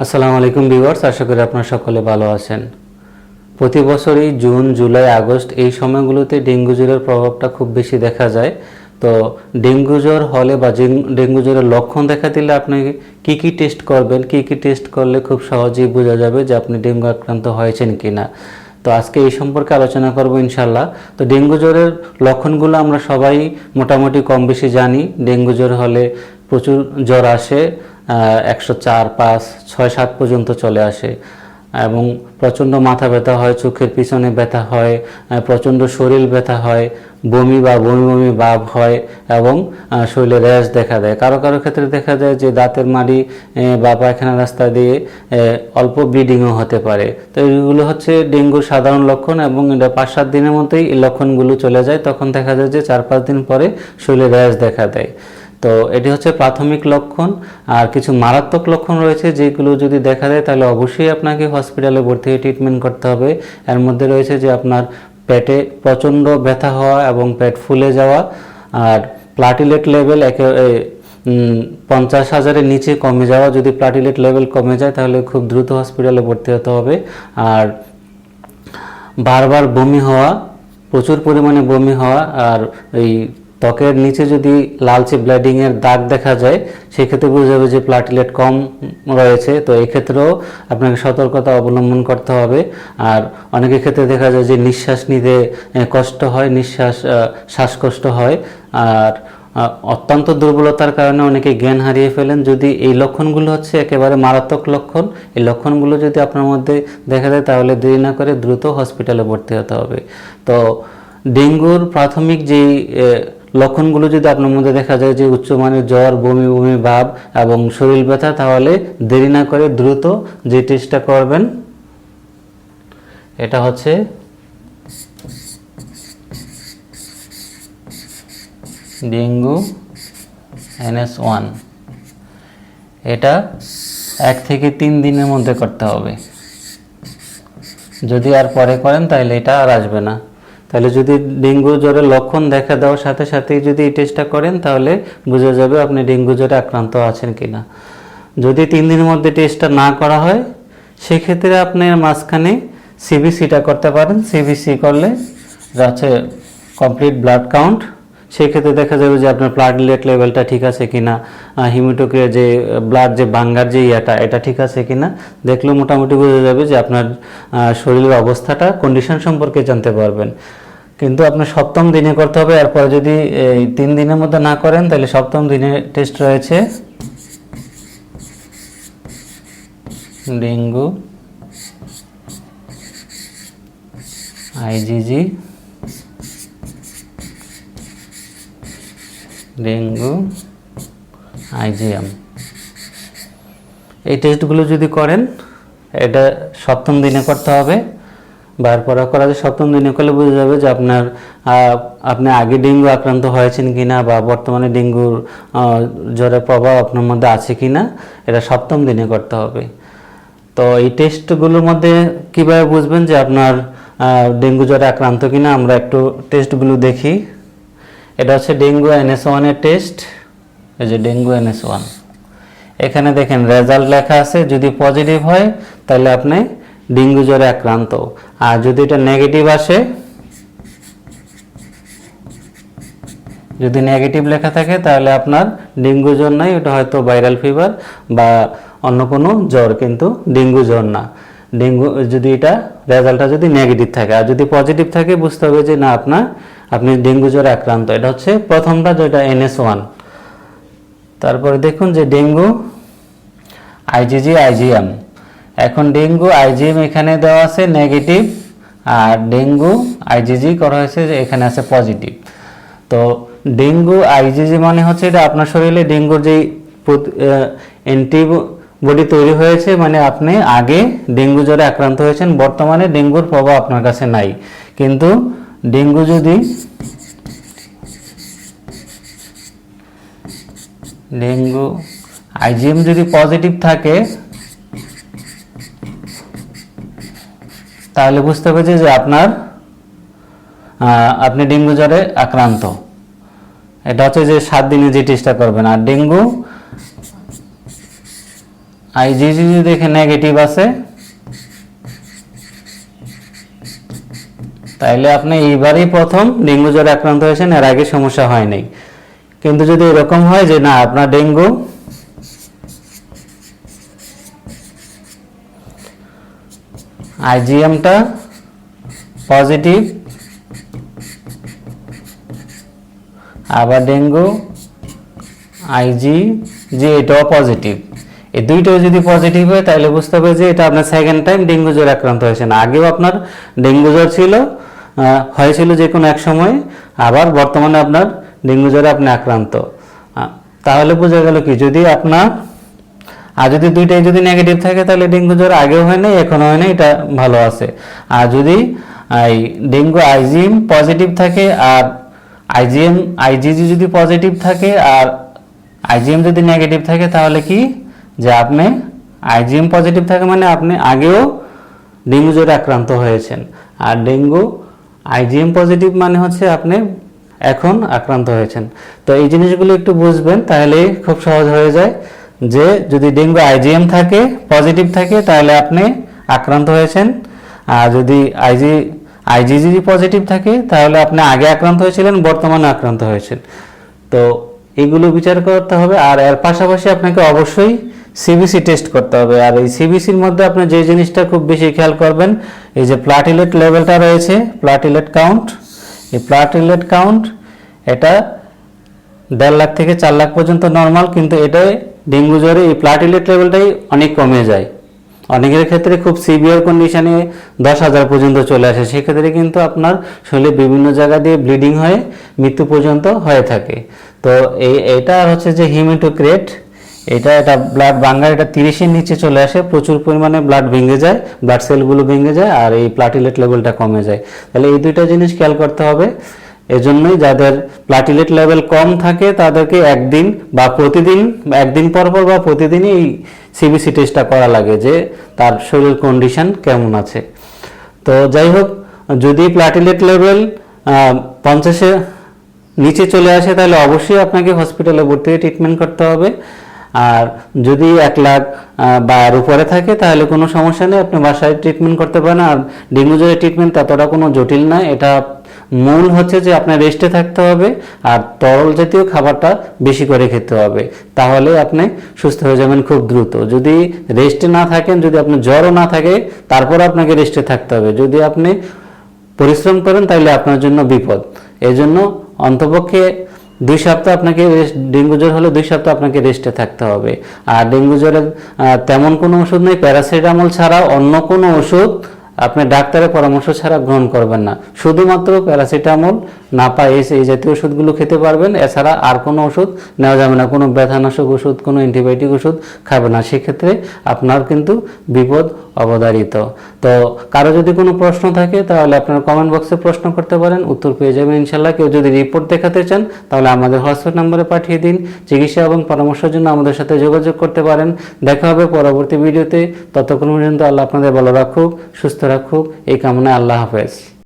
আসসালামু আলাইকুম ভিউয়ার্স, আশা করি আপনারা সকলে ভালো আছেন। প্রতি বছরই জুন, জুলাই, আগস্ট এই সময়গুলোতে ডেঙ্গু জ্বরের প্রভাবটা খুব বেশি দেখা যায়। তো ডেঙ্গু জ্বর হলে বা ডেঙ্গু জ্বরের লক্ষণ দেখা দিলে আপনি কি কি টেস্ট করবেন, কি কি টেস্ট করলে খুব সহজেই বোঝা যাবে যে আপনি ডেঙ্গু আক্রান্ত হয়েছেন কিনা। তো আজকে এই সম্পর্কে আলোচনা করব ইনশাল্লাহ তো ডেঙ্গু জ্বরের লক্ষণগুলো আমরা সবাই মোটামুটি কম বেশি জানি। ডেঙ্গু জ্বর হলে প্রচুর জ্বর আসে। একশো চার, পাঁচ, ছয়, সাত পর্যন্ত চলে আসে। এবং প্রচণ্ড মাথা ব্যথা হয়, চোখের পিছনে ব্যথা হয় প্রচণ্ড শরীর ব্যথা হয়, বমি বা বমি বমি ভাব হয় এবং শরীরে র্যাশ দেখা দেয়। কারও কারও ক্ষেত্রে দেখা যায় যে দাঁতের মাড়ি বা পায়খানা রাস্তা দিয়ে অল্প ব্লিডিংও হতে পারে। তো এগুলো হচ্ছে ডেঙ্গুর সাধারণ লক্ষণ এবং এটা পাঁচ, সাত দিনের মধ্যেই এই লক্ষণগুলো চলে যায়। তখন দেখা যায় যে চার, পাঁচ দিন পরে শরীরে র্যাশ দেখা দেয়। তো এটি হচ্ছে প্রাথমিক লক্ষণ, আর কিছু মারাত্মক লক্ষণ রয়েছে যেগুলো যদি দেখা দেয় তাহলে অবশ্যই আপনাকে হসপিটালে ভর্তি হয়ে ট্রিটমেন্ট করতে হবে। এর মধ্যে রয়েছে যে আপনার পেটে প্রচণ্ড ব্যথা হওয়া এবং পেট ফুলে যাওয়া, আর প্লাটিলেট লেভেল একে পঞ্চাশ হাজারের নিচে কমে যাওয়া। যদি প্লাটিলেট লেভেল কমে যায় তাহলে খুব দ্রুত হসপিটালে ভর্তি হতে হবে। আর বারবার বমি হওয়া, প্রচুর পরিমাণে বমি হওয়া, আর এই ত্বকের নিচে যদি লালচে ব্লিডিং এর দাগ দেখা যায়, সেক্ষেত্রে বোঝা যাবে যে প্লাটিলেট কম রয়েছে। তো এক্ষেত্রেও আপনাকে সতর্কতা অবলম্বন করতে হবে। আর অনেকের ক্ষেত্রে দেখা যায় যে নিঃশ্বাস নিতে কষ্ট হয়, নিঃশ্বাস শ্বাসকষ্ট হয়। আর অত্যন্ত দুর্বলতার কারণে অনেকে জ্ঞান হারিয়ে ফেলেন। যদি এই লক্ষণগুলো হচ্ছে একেবারে মারাত্মক লক্ষণ, এই লক্ষণগুলো যদি আপনার মধ্যে দেখা যায়, তাহলে দেরি না করে দ্রুত হসপিটালে ভর্তি হতে হবে। তো ডেঙ্গুর প্রাথমিক যেই লক্ষণগুলো যদি আপনার মধ্যে দেখা যায় যে উচ্চমানের জ্বর, বমি বমি, ভাব এবং শরীর ব্যথা, তাহলে দেরি না করে দ্রুত যে টেস্টটা করবেন, এটা হচ্ছে ডেঙ্গু এনএস ওয়ান। এটা এক থেকে তিন দিনের মধ্যে করতে হবে। যদি আর পরে করেন, তাহলে এটা আর আসবে না। তাহলে যদি ডেঙ্গু জ্বরের লক্ষণ দেখা দেওয়ার সাথে সাথেই যদি এই টেস্টটা করেন, তাহলে বোঝা যাবে আপনি ডেঙ্গু জ্বরে আক্রান্ত আছেন কিনা। যদি তিন দিনের মধ্যে টেস্টটা না করা হয়, সেক্ষেত্রে আপনি মাঝখানে সিবিসিটা করতে পারেন। সিবিসি করলে হচ্ছে কমপ্লিট ব্লাড কাউন্ট সেক্ষেত্রে দেখা যাবে যে আপনার প্লাটলেট লেভেলটা ঠিক আছে কিনা হিমিটোক্রিয়া যে ব্লাড যে ভাঙ্গার যে ইয়াটা, এটা ঠিক আছে কিনা, দেখলেও মোটামুটি বোঝা যাবে যে আপনার শরীরের অবস্থাটা কন্ডিশন সম্পর্কে জানতে পারবেন। কিন্তু আপনার সপ্তম দিনে করতে হবে, এরপর যদি এই তিন দিনের মধ্যে না করেন, তাহলে সপ্তম দিনে টেস্ট রয়েছে। ডেঙ্গু আইজিজি ডেঙ্গু আইজিএম এই টেস্টগুলো যদি করেন, এটা সপ্তম দিনে করতে হবে। বার পরা করা যে সপ্তম দিনে করলে বোঝা যাবে যে আপনার আপনি আগে ডেঙ্গু আক্রান্ত হয়েছেন কিনা বা বর্তমানে ডেঙ্গুর জ্বরের প্রভাব আপনার মধ্যে আছে কিনা, এটা সপ্তম দিনে করতে হবে। তো এই টেস্টগুলোর মধ্যে কীভাবে বুঝবেন যে আপনার ডেঙ্গু জ্বরে আক্রান্ত কিনা? আমরা একটু টেস্টগুলো দেখি। এটা হচ্ছে ডেঙ্গু এনএস ওয়ানের টেস্ট এই যে ডেঙ্গু এনএস ওয়ান। এখানে দেখেন রেজাল্ট লেখা আছে, যদি পজিটিভ হয়, তাহলে আপনি ডেঙ্গু জ্বরে আক্রান্ত। আর যদি এটা নেগেটিভ আসে, যদি নেগেটিভ লেখা থাকে, তাহলে আপনার ডেঙ্গু জ্বর নাই, ওটা হয়তো ভাইরাল ফিভার বা অন্য কোনো জ্বর, কিন্তু ডেঙ্গু জ্বর না। ডেঙ্গু, যদি এটা রেজাল্টটা যদি নেগেটিভ থাকে, আর যদি পজিটিভ থাকে, বুঝতে হবে যে না, আপনার, আপনি ডেঙ্গু জ্বরে আক্রান্ত। এটা হচ্ছে প্রথমটা, যেটা এনএস ওয়ান তারপরে দেখুন যে ডেঙ্গু আইজিজি আইজিএম এখন ডেঙ্গু আইজিএম এখানে দেওয়া আছে নেগেটিভ আর ডেঙ্গু আইজিজি করা হয়েছে যে এখানে আছে পজিটিভ তো ডেঙ্গু আইজিজি মানে হচ্ছে এটা আপনার শরীরে ডেঙ্গুর যেই অ্যান্টিবডি তৈরি হয়েছে মানে আপনি আগে ডেঙ্গু জ্বরে আক্রান্ত হয়েছেন, বর্তমানে ডেঙ্গুর প্রভাব আপনার কাছে নাই। কিন্তু ডেঙ্গু যদি, ডেঙ্গু আইজিএম যদি পজিটিভ থাকে তাহলে বুঝতে পেরেছি যে আপনার আপনি ডেঙ্গু জ্বরে আক্রান্ত। এটা হচ্ছে যে সাত দিনে যে টেস্টটা করবেন। আর ডেঙ্গু আইজিজি যদি দেখে নেগেটিভ আছে, তাইলে আপনি এইবারই প্রথম ডেঙ্গু জ্বরে আক্রান্ত হয়েছেন, এর আগে সমস্যা হয় নাই। কিন্তু যদি এরকম হয় যে না, আপনার ডেঙ্গু আইজিএমটা পজিটিভ, আবার ডেঙ্গু আইজি যে এটাও পজিটিভ। এই দুইটাও যদি পজিটিভ হয়, তাহলে বুঝতে হবে যে এটা আপনার সেকেন্ড টাইম ডেঙ্গু জ্বর আক্রান্ত হয়েছে। না, আগেও আপনার ডেঙ্গু জ্বর ছিল হয়েছিল যে কোনো এক সময়, আবার বর্তমানে আপনার ডেঙ্গু জ্বরে আপনি আক্রান্ত। তাহলে বোঝা গেল কি, যদি আপনার আর যদি দুইটাই যদি নেগেটিভ থাকে, তাহলে ডেঙ্গু জ্বর আগেও হয় নাই এখনও হয় নাই, এটা ভালো আছে। আর যদি, এই ডেঙ্গু আইজিএম পজিটিভ থাকে, আর আইজিএম আইজিজি যদি পজিটিভ থাকে, আর আইজিএম যদি নেগেটিভ থাকে, তাহলে কি? যে আপনি আইজিএম পজিটিভ থাকে মানে আপনি আগেও ডেঙ্গু জ্বরে আক্রান্ত হয়েছেন। আর ডেঙ্গু আইজিএম পজিটিভ মানে হচ্ছে আপনি এখন আক্রান্ত হয়েছেন। তো এই জিনিসগুলো একটু বুঝবেন, তাহলে খুব সহজ হয়ে যায়। যে যদি ডেঙ্গু আইজিএম থাকে, পজিটিভ থাকে, তাহলে আপনি আক্রান্ত হয়েছেন। আর যদি আইজি আইজিজি পজিটিভ থাকে, তাহলে আপনি আগে আক্রান্ত হয়েছিলেন, বর্তমানে আক্রান্ত হয়েছেন। তো এগুলো বিচার করতে হবে, আর এর পাশাপাশি আপনাকে অবশ্যই সিবিসি টেস্ট করতে হবে। আর এই সিবিসির মধ্যে আপনি যে জিনিসটা খুব বেশি খেয়াল করবেন, এই যে প্লাটিলেট লেভেলটা রয়েছে, প্লাটিলেট কাউন্ট। এই প্লাটিলেট কাউন্ট, এটা দেড় লাখ থেকে চার লাখ পর্যন্ত নর্মাল, কিন্তু এটাই ডেঙ্গু জ্বরে এই প্লাটিলেট লেভেলটাই অনেক কমে যায়। অনেকের ক্ষেত্রে খুব সিভিয়ার কন্ডিশনে দশ হাজার পর্যন্ত চলে আসে। সেক্ষেত্রে কিন্তু আপনার শরীরে বিভিন্ন জায়গা দিয়ে ব্লিডিং হয়ে মৃত্যু পর্যন্ত হয়ে থাকে। তো এই, এটা হচ্ছে যে হিমিটোক্রেট এটা এটা ব্লাড ভাঙ্গার, এটা তিরিশের নিচে চলে আসে। প্রচুর পরিমাণে ব্লাড ভেঙে যায় ব্লাড সেলগুলো ভেঙে যায়, আর এই প্লাটিলেট লেভেলটা কমে যায়। তাহলে এই দুইটা জিনিস খেয়াল করতে হবে। এজন্যই যাদের প্লাটিলেট লেভেল কম থাকে, তাদেরকে একদিন বা প্রতিদিন, একদিন পর পর বা প্রতিদিনই এই সিবিসি টেস্টটা করা লাগে যে তার শরীর কন্ডিশন কেমন আছে। তো যাই হোক, যদি প্লাটিলেট লেভেল পঞ্চাশে নিচে চলে আসে, তাহলে অবশ্যই আপনাকে হসপিটালে ভর্তি হয়ে ট্রিটমেন্ট করতে হবে। আর যদি এক লাখ বা এর উপরে থাকে, তাহলে কোনো সমস্যা নেই, আপনি বাসায় ট্রিটমেন্ট করতে পারেন। আর ডেঙ্গু জ্বরের ট্রিটমেন্ট ততটা কোনো জটিল নয় এটা মূল হচ্ছে যে আপনার রেস্টে থাকতে হবে আর তরল জাতীয় খাবারটা বেশি করে খেতে হবে। তাহলে আপনি সুস্থ হয়ে যাবেন খুব দ্রুত। যদি রেস্টে না থাকেন, যদি আপনার জ্বরও না থাকে, তারপর আপনাকে রেস্টে থাকতে হবে। যদি আপনি পরিশ্রম করেন তাহলে আপনার জন্য বিপদ। এই জন্য অন্তপক্ষে দুই সপ্তাহ আপনাকে ডেঙ্গু জ্বর হলে দুই সপ্তাহ আপনাকে রেস্টে থাকতে হবে। আর ডেঙ্গু জ্বরের তেমন কোনো ওষুধ নেই। প্যারাসিটামল ছাড়া অন্য কোনো ওষুধ আপনি ডাক্তারের পরামর্শ ছাড়া গ্রহণ করবেন না। শুধুমাত্র প্যারাসিটামল নাপাইস এই জাতীয় ওষুধগুলো খেতে পারবেন। এছাড়া আর কোনো ওষুধ নেওয়া যাবে না। কোনো ব্যথানাশক ওষুধ, কোনো অ্যান্টিবায়োটিক ওষুধ খাবে না। সেক্ষেত্রে আপনার কিন্তু বিপদ অবধারিত। তো কারও যদি কোনো প্রশ্ন থাকে, তাহলে আপনার কমেন্ট বক্সে প্রশ্ন করতে পারেন। উত্তর পেয়ে যাবেন ইনশাল্লাহ। কেউ যদি রিপোর্ট দেখাতে চান, তাহলে আমাদের হোয়াটসঅ্যাপ নম্বরে পাঠিয়ে দিন। চিকিৎসা এবং পরামর্শের জন্য আমাদের সাথে যোগাযোগ করতে পারেন। দেখা হবে পরবর্তী ভিডিওতে। ততক্ষণ পর্যন্ত আল্লাহ আপনাদের ভালো রাখুক, সুস্থ রাখুক। এই কামনায় আল্লাহ হাফেজ।